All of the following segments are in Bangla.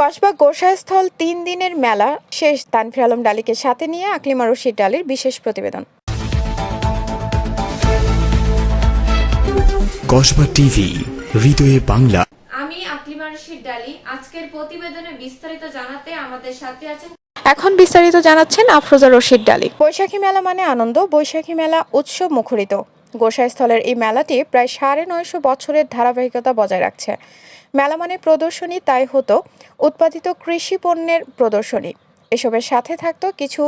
কসবা গোসাইস্থল তিন দিনের মেলা শেষ তানফির আলম ডালিকে সাথে নিয়ে আকলিমা রশিদ ডালির বিশেষ প্রতিবেদন। কসবা টিভি হৃদয়ে বাংলা। আমি আকলিমা রশিদ ডালি আজকের প্রতিবেদনে বিস্তারিত জানাতে আমাদের সাথে আছেন এখন বিস্তারিত জানাচ্ছেন আফরোজা রশিদ ডালি। বৈশাখী মেলা মানে আনন্দ বৈশাখী মেলা উৎসব মুখরিত। গোসাইস্থলের এই মেলাটি প্রায় সাড়ে নয়শো বছরের ধারাবাহিকতা বজায় রাখছে। মেলা মানে প্রদর্শনী, তাই হতো উৎপাদিত কৃষি পণ্যের প্রদর্শনী। এসবের সাথে থাকতো কিছু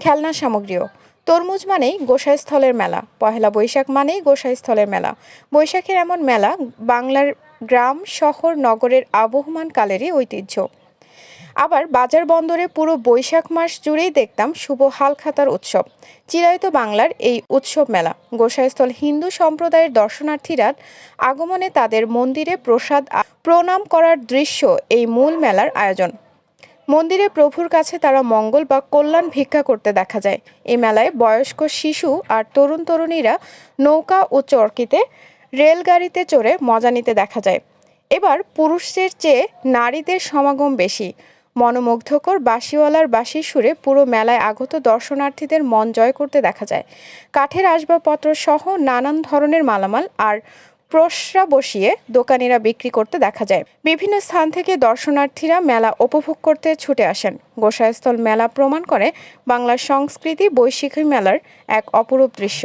খেলনা সামগ্রীও। তরমুজ মানেই গোসাইস্থলের মেলা, পহেলা বৈশাখ মানেই গোসাইস্থলের মেলা। বৈশাখের এমন মেলা বাংলার গ্রাম, শহর, নগরের আবহমান কালেরই ঐতিহ্য। আবার বাজার বন্দরে পুরো বৈশাখ মাস জুড়েই দেখতাম শুভ হালখাতার উৎসব। চিরায়ত বাংলার এই উৎসব মেলা। গোসাইস্থল হিন্দু সম্প্রদায়ের দর্শনার্থীরা আগমনে তাদের মন্দিরে প্রসাদ প্রণাম করার দৃশ্য এই মূল মেলার আয়োজন। মন্দিরে প্রভুর কাছে তারা মঙ্গল বা কল্যাণ ভিক্ষা করতে দেখা যায়। এই মেলায় বয়স্ক শিশু আর তরুণ তরুণীরা নৌকা ও চরকিতে রেলগাড়িতে চড়ে মজা নিতে দেখা যায়। এবার পুরুষদের চেয়ে নারীদের সমাগম বেশি। মনোমুগ্ধকর বাঁশিওয়ালার বাঁশির সুরে পুরো মেলায় আগত দর্শনার্থীদের মন জয় করতে দেখা যায়। কাঠের আসবাবপত্র সহ নানান ধরনের মালামাল আর প্রসরা বসিয়ে দোকানিরা বিক্রি করতে দেখা যায়। বিভিন্ন স্থান থেকে দর্শনার্থীরা মেলা উপভোগ করতে ছুটে আসেন। গোসাইস্থল মেলা প্রমাণ করে বাংলার সংস্কৃতি বৈশাখী মেলার এক অপরূপ দৃশ্য।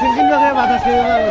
বিশিল কিনবে করে বাতাস খেয়ে যাবে